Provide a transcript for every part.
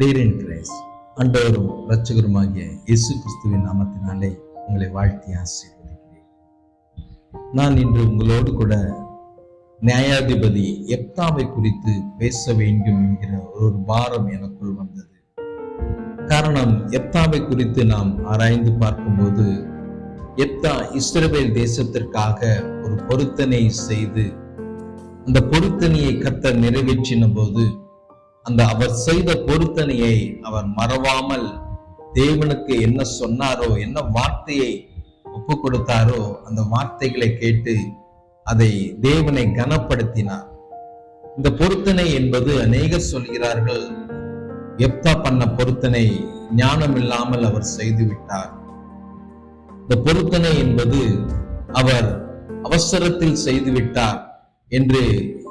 டீரின் grace அண்டவரும் இரட்சகருமாகிய இயேசு கிறிஸ்துவின் நாமத்தினாலே உங்களை வாழ்த்தி ஆசீர்வதிக்கிறேன். நான் இன்று உங்களோடு கூட நியாயாதிபதி எப்தாவை குறித்து பேச வேண்டும் என்கிற ஒரு பாரம் எனக்குள் வந்தது. காரணம் எப்தாவை குறித்து நாம் ஆராய்ந்து பார்க்கும்போது எப்தா இஸ்ரேல் தேசத்திற்காக ஒரு பொருத்தனை செய்து அந்த பொருத்தனையை கத்த நிறைவேற்றின போது அந்த அவர் செய்த பொருத்தனையை அவர் மறவாமல் தேவனுக்கு என்ன சொன்னாரோ என்ன வார்த்தையை ஒப்பு கொடுத்தாரோ அந்த வார்த்தைகளை கேட்டு அதை தேவனை கனப்படுத்தினார். இந்த பொருத்தனை என்பது அநேகர் சொல்கிறார்கள் எப்தா பண்ண பொருத்தனை ஞானம் இல்லாமல் அவர் செய்து விட்டார் இந்த பொருத்தனை என்பது அவர் அவசரத்தில் செய்துவிட்டார் என்று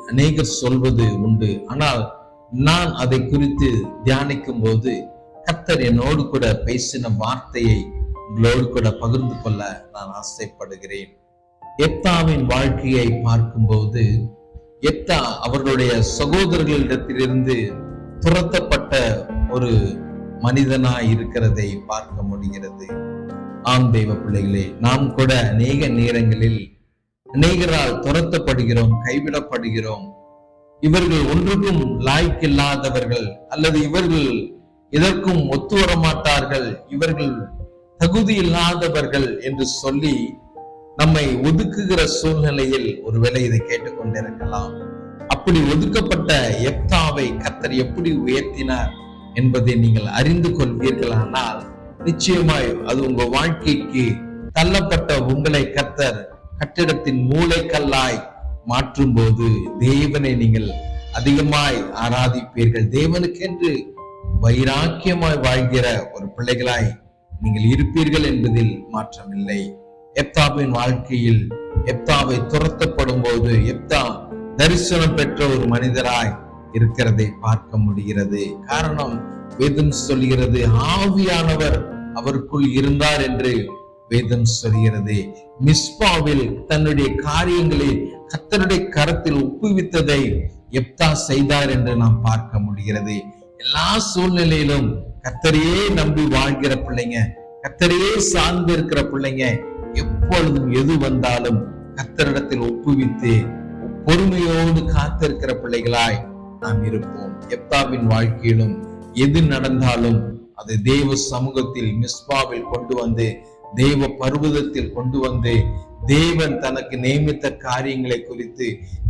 அநேகர் சொல்வது உண்டு. ஆனால் நான் அதை குறித்து தியானிக்கும் போது கத்தர் என்னோடு கூட பேசின வார்த்தையை உங்களோடு கூட பகிர்ந்து கொள்ள நான் ஆசைப்படுகிறேன். எப்தாவின் வாழ்க்கையை பார்க்கும்போது எப்தா அவர்களுடைய சகோதரர்களிடத்திலிருந்து துரத்தப்பட்ட ஒரு மனிதனாய் இருக்கிறதை பார்க்க முடிகிறது. ஆம் தெய்வ பிள்ளைகளே நாம் கூட அநேக நேரங்களில் அநேகரால் துரத்தப்படுகிறோம் கைவிடப்படுகிறோம். இவர்கள் ஒன்றுக்கும் லாய்க்கில்லாதவர்கள் அல்லது இவர்கள் எதற்கும் ஒத்து வர மாட்டார்கள் இவர்கள் தகுதி இல்லாதவர்கள் என்று சொல்லி நம்மை ஒதுக்குகிற சூழ்நிலையில் ஒருவேளை இதை கேட்டுக்கொண்டிருக்கலாம். அப்படி ஒதுக்கப்பட்ட எப்தாவை கத்தர் எப்படி உயர்த்தினார் என்பதை நீங்கள் அறிந்து கொள்வீர்களானால் நிச்சயமாய் அது உங்க வாழ்க்கைக்கு தள்ளப்பட்ட உங்களை கத்தர் கட்டிடத்தின் மூளைக்கல்லாய் மாற்றும் போது தேவனை நீங்கள் அதிகமாய் ஆராதிப்பீர்கள். தேவனுக்கென்று வைராக்கியமாய் வாழ்கிற ஒரு பிள்ளைகளாய் நீங்கள் இருப்பீர்கள் என்பதில் மாற்றமில்லை. எப்தாவின் வாழ்க்கையில் எப்தாவை துரத்தப்படும் போது எப்தா தரிசனம் பெற்ற ஒரு மனிதராய் இருக்கிறதை பார்க்க முடிகிறது. காரணம் வேதம் சொல்கிறது ஆவியானவர் அவருக்குள் இருந்தார் என்று வேதம் சொல்கிறது. மிஸ்பாவில் தன்னுடைய காரியங்களை கத்தருடைய கரத்தில் ஒப்புவித்ததை எப்தா செய்தார் என்று நாம் பார்க்க முடிகிறது. எல்லா சூழ்நிலையிலும் கத்தரையே நம்பி வாழ்கிற பிள்ளைங்க கத்தரையே சார்ந்து இருக்கிற பிள்ளைங்க எப்பொழுதும் எது வந்தாலும் கத்தரிடத்தில் ஒப்புவித்து பொறுமையோடு காத்திருக்கிற பிள்ளைகளாய் நாம் இருப்போம். எப்தாவின் வாழ்க்கையிலும் எது நடந்தாலும் அது தேவ சமூகத்தில் மிஸ்பாவில் கொண்டு வந்து தேவ பர்வதத்தில் கொண்டு வந்து தேவன் தனக்கு நியமித்த காரியங்களை குறித்து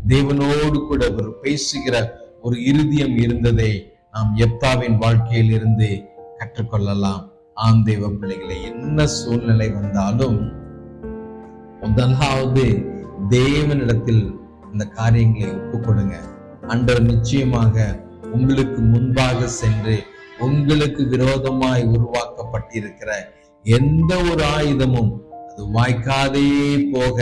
தேவனோடு கூட ஒரு பேசுகிற ஒரு இருதயம் இருந்ததை நாம் எப்தாவின் வாழ்க்கையில் இருந்து கற்றுக்கொள்ளலாம். ஆம் தெய்வ பிள்ளைகளை என்ன சூழ்நிலை வந்தாலும் முதலாவது தேவனிடத்தில் இந்த காரியங்களை ஒப்பு கொடுங்க அன்றர் நிச்சயமாக உங்களுக்கு முன்பாக சென்று உங்களுக்கு விரோதமாய் உருவாக்கப்பட்டிருக்கிற எந்த ஒரு ஆயுதமும் வாய்க்காதே போக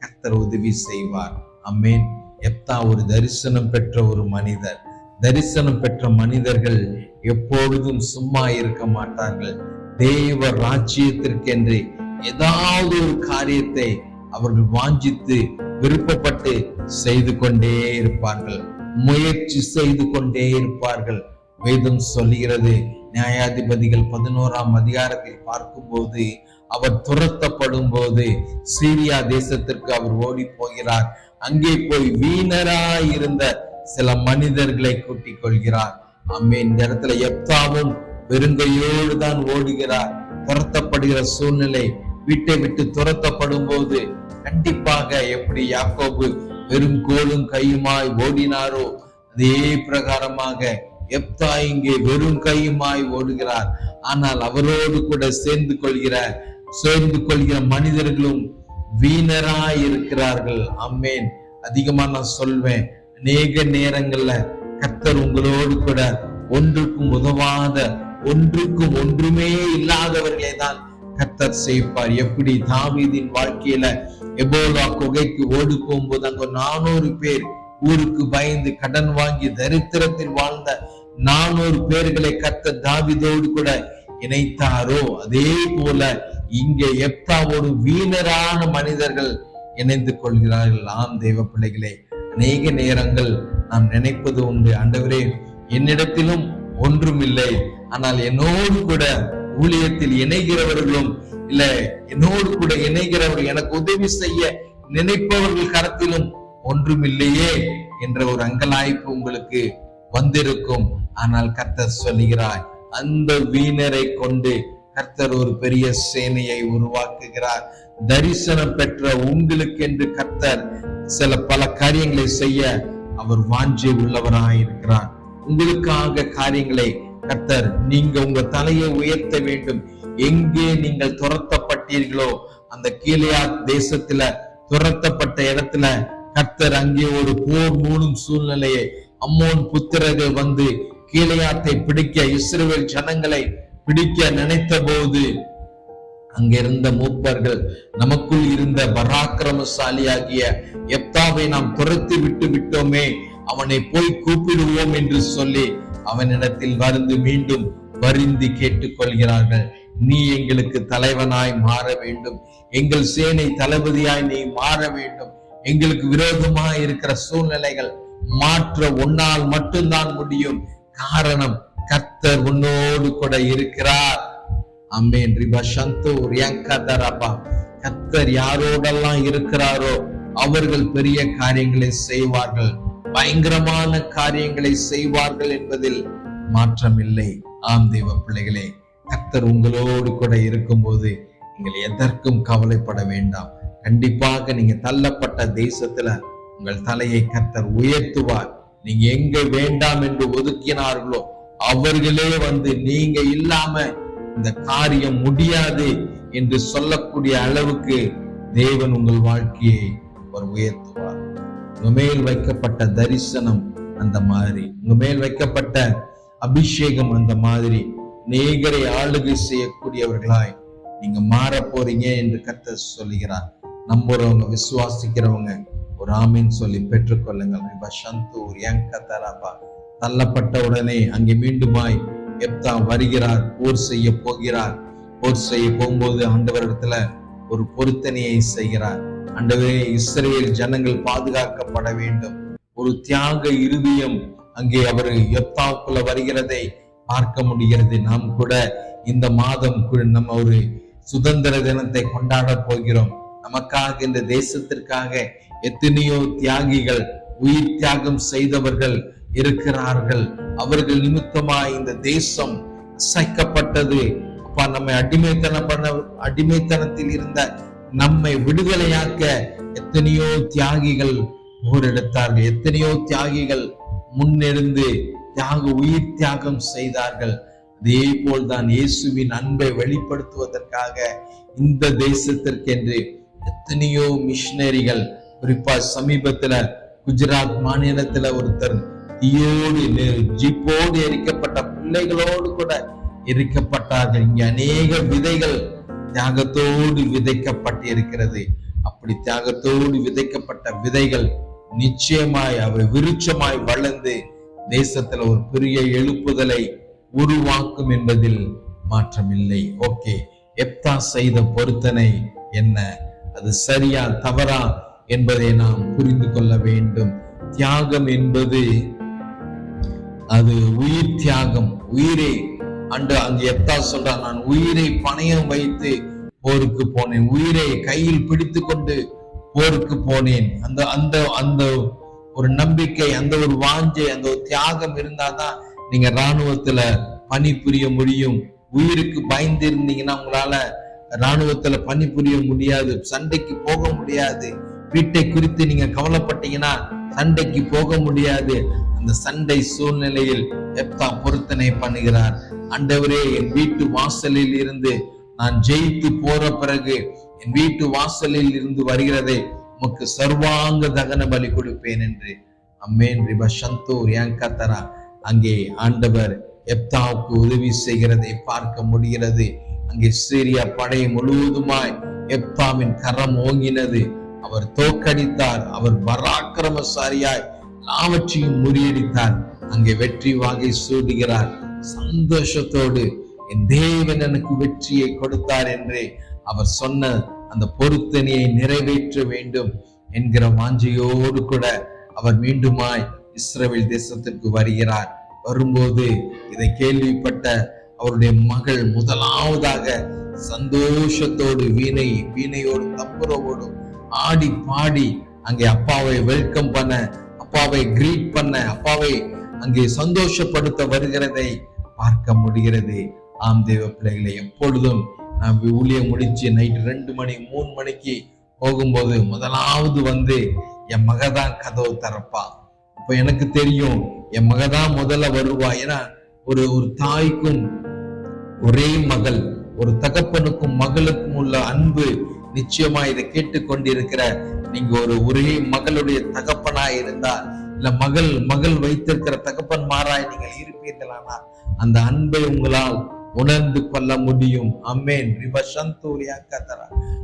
கத்தர் உதவி செய்வார். அம்மேன் எப்தா ஒரு தரிசனம் பெற்ற ஒரு மனிதர். தரிசனம் பெற்ற மனிதர்கள் எப்பொழுதும் சும்மா இருக்க மாட்டார்கள். தேவ ராஜ்யத்திற்கென்று ஏதாவது ஒரு காரியத்தை அவர்கள் வாஞ்சித்து விருப்பப்பட்டு செய்து கொண்டே இருப்பார்கள். முயற்சி செய்து கொண்டே இருப்பார்கள். வேதம் சொல்லுகிறது நியாயாதிபதிகள் பதினோராம் அதிகாரத்தில் பார்க்கும்போது அவர் துரத்தப்படும் போது சீரியா தேசத்திற்கு அவர் ஓடி போகிறார். அங்கே போய் வீணராய் இருந்த சில மனிதர்களை கூட்டிக் கொள்கிறார். அம்மே இந்த இடத்துல எப்தாவும் வெறுங்கையோடு தான் ஓடுகிறார். துரத்தப்படுகிற சூழ்நிலை வீட்டை விட்டு துரத்தப்படும் போது கண்டிப்பாக எப்படி யாக்கோபு வெறும் கோலும் கையுமாய் ஓடினாரோ அதே பிரகாரமாக எப்தா இங்கே வெறும் கையுமாய் ஓடுகிறார். ஆனால் அவரோடு கூட சேர்ந்து கொள்கிற சேர்ந்து கொள்கிற மனிதர்களும் வீணராய் இருக்கிறார்கள் அம்மேன் அதிகமா நான் சொல்வேன். அநேக நேரங்கள்ல கர்த்தர் உங்களோடு கூட ஒன்றுக்கும் உதவாத ஒன்றுக்கும் ஒன்றுமே இல்லாதவர்களை தான் கர்த்தர் செய்ப்பார் எப்படி? தாவீதின் வாழ்க்கையில எபோலா குகைக்கு ஓடி போகும்போது அங்க நானூறு பேர் ஊருக்கு பயந்து கடன் வாங்கி தரித்திரத்தில் வாழ்ந்த நானூறு பேர்களை கத்த தாவிதோடு கூட இணைத்தாரோ? அதே போல இங்கே எப்தாவோடு வீணரான மனிதர்கள் இணைந்து கொள்கிறார்கள்? ஆம் தெய்வ பிள்ளைகளே அநேக நேரங்கள் நாம் நினைப்பது உண்டு. ஆண்டவரே என்னிடத்திலும் ஒன்றுமில்லை. ஆனால் என்னோடு கூட ஊழியத்தில் இணைகிறவர்களும் இல்ல என்னோடு கூட இணைகிறவர்கள் எனக்கு உதவி செய்ய நினைப்பவர்கள் கரத்திலும் ஒன்றுமில்லையே என்ற ஒரு அங்கலாய்ப்பு உங்களுக்கு வந்திருக்கும். ஆனால் கர்த்தர் சொல்லுகிறாய் அந்த வீணரை கொண்டு கர்த்தர் ஒரு பெரிய சேனையை உருவாக்குகிறார். தரிசனம் பெற்ற உங்களுக்கு என்று கர்த்தர் சில பல காரியங்களை செய்ய அவர் வாஞ்சி உள்ளவராய் இருக்கிறார். உங்களுக்காக காரியங்களை கர்த்தர் நீங்க உங்க தலையை உயர்த்த வேண்டும். எங்கே நீங்கள் துரத்தப்பட்டீர்களோ அந்த கீழையா தேசத்துல துரத்தப்பட்ட இடத்துல கர்த்தர் அங்கே ஒரு போர் மூடும் சூழ்நிலையை அம்மோன் புத்திரர்கள் வந்து கீழையாத்தை பிடிக்க இஸ்ரேல் ஜனங்களை பிடிக்க நினைத்த போது அங்கிருந்த மூப்பர்கள் நமக்குள் இருந்த பராக்கிரமசாலியாகிய எப்தாவை நாம் துரத்தி விட்டு விட்டோமே அவனை போய் கூப்பிடுவோம் என்று சொல்லி அவனிடத்தில் வந்து மீண்டும் வருந்தி கேட்டுக்கொள்கிறார்கள். நீ எங்களுக்கு தலைவனாய் மாற வேண்டும். எங்கள் சேனை தளபதியாய் நீ மாற வேண்டும். எங்களுக்கு விரோதமாக இருக்கிற சூழ்நிலைகள் மாற்ற உன்னால் மட்டும்தான் முடியும். காரணம் கர்த்தர் உன்னோடு கூட இருக்கிறார். அம்மேன் ரிபா சந்தூர் யங்கதரபா கத்தர் யாரோடெல்லாம் இருக்கிறாரோ அவர்கள் பெரிய காரியங்களை செய்வார்கள். பயங்கரமான காரியங்களை செய்வார்கள் என்பதில் மாற்றமில்லை. ஆம் தெய்வ பிள்ளைகளே கர்த்தர் உங்களோடு கூட இருக்கும்போது நீங்கள் எதற்கும் கவலைப்பட வேண்டாம். கண்டிப்பாக நீங்க தள்ளப்பட்ட தேசத்துல உங்கள் தலையை கர்த்தர் உயர்த்துவார். நீங்க எங்க வேண்டாம் என்று ஒதுக்கினார்களோ அவர்களே வந்து நீங்க இல்லாம இந்த காரியம் முடியாது என்று சொல்லக்கூடிய அளவுக்கு தேவன் உங்கள் வாழ்க்கையை அவர் உயர்த்துவார். உங்க மேல் வைக்கப்பட்ட தரிசனம் அந்த மாதிரி. உங்க மேல் வைக்கப்பட்ட அபிஷேகம் அந்த மாதிரி. நேகரை ஆளுகை செய்யக்கூடியவர்களாய் நீங்க மாற போறீங்க என்று கத்த சொல்லுகிறார். நம்புறவங்க விசுவாசிக்கிறவங்க ஒரு ஆமின்னு சொல்லி பெற்றுக்கொள்ளுங்கள். தள்ளப்பட்ட உடனே அங்கே மீண்டுமாய் எப்தா வருகிறார் போர் செய்ய போகிறார். போர் செய்ய போகும்போது ஆண்டவரிடத்துல ஒரு பொருத்தனையை செய்கிறார். ஆண்டவரே இஸ்ரேல் ஜனங்கள் பாதுகாக்கப்பட வேண்டும். ஒரு தியாக இருதயம் அங்கே அவர் எப்தாவுக்குள்ள வருகிறதை பார்க்க முடிகிறது. நாம் கூட இந்த மாதம் நம்ம ஒரு சுதந்திர தினத்தை கொண்டாட போகிறோம். நமக்காக இந்த தேசத்திற்காக எத்தனையோ தியாகிகள் உயிர் தியாகம் செய்தவர்கள் இருக்கிறார்கள். அவர்கள் நிமித்தமாய் இந்த தேசம் அசைக்கப்பட்டது. அப்பா நம்மை அடிமைத்தனம் பண்ண அடிமைத்தனத்தில் இருந்த நம்மை விடுதலையாக்க எத்தனையோ தியாகிகள் போரெடுத்தார்கள் எத்தனையோ தியாகிகள் முன்னெடுந்து தியாக உயிர் தியாகம் செய்தார்கள். அதே போல்தான் இயேசுவின் அன்பை வெளிப்படுத்துவதற்காக இந்த தேசத்திற்கென்று எத்தனையோ மிஷினரிகள் குறிப்பா சமீபத்துல குஜராத் மாநிலத்துல ஒருத்தர் தீயோடு ஜிப்போடு எரிக்கப்பட்ட பிள்ளைகளோடு கூட எரிக்கப்பட்டார்கள். இங்கே அநேக விதைகள் தியாகத்தோடு விதைக்கப்பட்டு இருக்கிறது அப்படி தியாகத்தோடு விதைக்கப்பட்ட விதைகள் நிச்சயமாய் அவை விருட்சமாய் வளர்ந்து தேசத்துல ஒரு பெரிய எழுப்புதலை உருவாக்கும் என்பதில் மாற்றமில்லை. ஓகே எப்தா செய்த பொருத்தனை என்ன? அது சரியா தவறா என்பதை நாம் புரிந்து கொள்ள வேண்டும். தியாகம் என்பது அது உயிர் தியாகம் உயிரை. அன்று அங்கு எப்தா சொல்றான் நான் உயிரை பணையம் வைத்து போருக்கு போனேன். உயிரை கையில் பிடித்து கொண்டு போருக்கு போனேன். அந்த அந்த அந்த ஒரு நம்பிக்கை அந்த ஒரு வாஞ்சை அந்த ஒரு தியாகம் இருந்தாதான் நீங்க ராணுவத்துல பணிபுரிய முடியும். உயிருக்கு பயந்து இருந்தீங்கன்னா உங்களால ராணுவத்துல பணிபுரிய முடியாது. சண்டைக்கு போக முடியாது. வீட்டை குறித்து நீங்க கவலைப்பட்டீங்கன்னா சண்டைக்கு போக முடியாது. இந்த சண்டை சூழ்நிலையில் எப்தா பொருத்தனை பண்ணுகிறார். அண்டவரே என் வீட்டு வாசலில் இருந்து நான் ஜெயித்து போற பிறகு என் வீட்டு வாசலில் இருந்து வருகிறதை உமக்கு சர்வாங்க தகன பலி கொடுப்பேன் என்று. அம்மேன். ரிப சந்தூர் ஏங்கத்தரா அங்கே ஆண்டவர் எப்தாவுக்கு உதவி செய்கிறதை பார்க்க முடிகிறது. அங்கே சீரியா படை முழுவதுமாய் எப்தாவின் கரம் ஓங்கினது. அவர் தோக்கடித்தார் அவர் பராக்கிரமசாரியாய் எல்லாவற்றையும் முறியடித்தார் அங்கே வெற்றி வாகை சூடுகிறார். சந்தோஷத்தோடு என் தேவன் எனக்கு வெற்றியை கொடுத்தார் என்று அவர் சொன்ன அந்த பொருத்தனையை நிறைவேற்ற வேண்டும் என்கிற வாஞ்சையோடு கூட அவர் மீண்டுமாய் இஸ்ரேல் தேசத்திற்கு வருகிறார். வரும்போது இதை கேள்விப்பட்ட அவருடைய மகள் முதலாவதாக சந்தோஷத்தோடு வீணை வீணையோடும் தம்புரோவோடும் ஆடி பாடி அங்கே அப்பாவை வெல்கம் பண்ண அப்பாவை கிரீட் பண்ண அப்பாவை அங்கே சந்தோஷப்படுத்த வருகிறதை பார்க்க முடிகிறது. ஆம் தேவ பிள்ளைகளை எப்பொழுதும் நாம் ஊழியம் முடிச்சு நைட் ரெண்டு மணி மூணு மணிக்கு போகும்போது முதலாவது வந்து என் மகதான் கதவு திறப்பா. அப்ப எனக்கு தெரியும் என் மகதான் முதல்ல வருவா. ஏன்னா ஒரு ஒரு தாய்க்கும் ஒரே மகள் ஒரு தகப்பனுக்கும் மகளுக்கும் உள்ள அன்பு நிச்சயமா இதை கேட்டுக்கொண்டிருக்கிற நீங்க ஒரு ஒரே மகளுடைய தகப்பனா இருந்தா இல்ல மகள் மகள் வைத்திருக்கிற தகப்பன் மாறாய் நீங்கள் இருப்பீர்களானா அந்த அன்பை உங்களால் உணர்ந்து கொள்ள முடியும். அம்மேன்.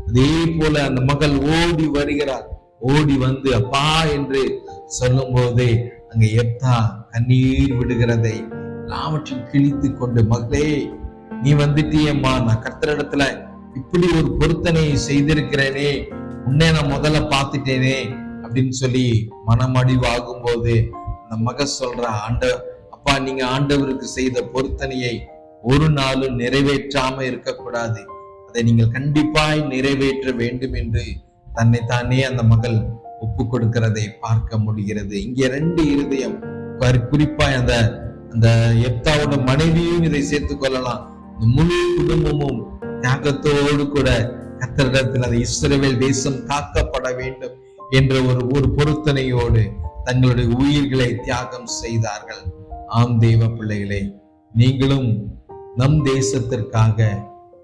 அதே போல அந்த மகள் ஓடி வருகிறார் ஓடி வந்து அப்பா என்று சொல்லும் போதே அங்க எப்தா கண்ணீர் விடுகிறதை எல்லாவற்றையும் கிழித்து கொண்டு மகளே நீ வந்துட்டியம்மா. நான் கர்த்தரிடத்துல இப்படி ஒரு பொருத்தனையை செய்திருக்கிறேனே உன்னை நான் முதல்ல பார்த்துட்டேனே அப்படின்னு சொல்லி மனமடிவாகும் போது அந்த மக சொல்ற ஆண்ட அப்பா நீங்க ஆண்டவருக்கு செய்த பொருத்தனையை ஒரு நாளும் நிறைவேற்றாம இருக்கக்கூடாது. அதை நீங்கள் கண்டிப்பாய் நிறைவேற்ற வேண்டும் என்று தன்னை தானே அந்த மகள் ஒப்பு கொடுக்கிறதை பார்க்க முடிகிறது. இங்கே ரெண்டு இருதயம் குறிப்பாய் அந்த அந்த எப்தாவோட மனைவியும் இதை சேர்த்துக் கொள்ளலாம். இந்த முழு குடும்பமும் தியாகத்தோடு கூட கத்தரிடத்தில் அந்த இஸ்ரவேல் தேசம் காக்கப்பட வேண்டும் என்ற ஒரு ஒரு பொருத்தனையோடு தங்களுடைய உயிர்களை தியாகம் செய்தார்கள். ஆம் தெய்வ பிள்ளைகளே நீங்களும் நம் தேசத்திற்காக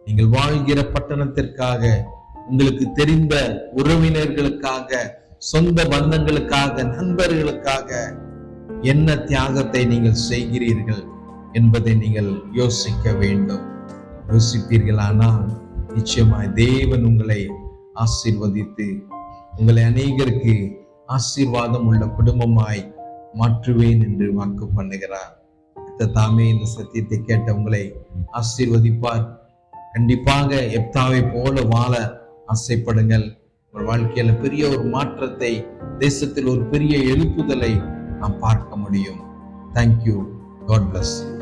நீங்கள் வாழ்கிற பட்டணத்திற்காக உங்களுக்கு தெரிந்த உறவினர்களுக்காக சொந்த பந்தங்களுக்காக நண்பர்களுக்காக என்ன தியாகத்தை நீங்கள் செய்கிறீர்கள் என்பதை நீங்கள் யோசிக்க வேண்டும். யோசிப்பீர்களானால் நிச்சயமாய் தேவன் உங்களை ஆசீர்வதித்து உங்களை அநேகருக்கு ஆசீர்வாதம் உள்ள குடும்பமாய் மாற்றுவேன் என்று வாக்கு பண்ணுகிறார். தாமே இந்த சத்தியத்தை கேட்ட உங்களை ஆசீர்வதிப்பார். கண்டிப்பாக எப்தாவை போல வாழ ஆசைப்படுங்கள். உங்கள் வாழ்க்கையில பெரிய ஒரு மாற்றத்தை தேசத்தில் ஒரு பெரிய எழுப்புதலை நாம் பார்க்க முடியும். Thank you God bless you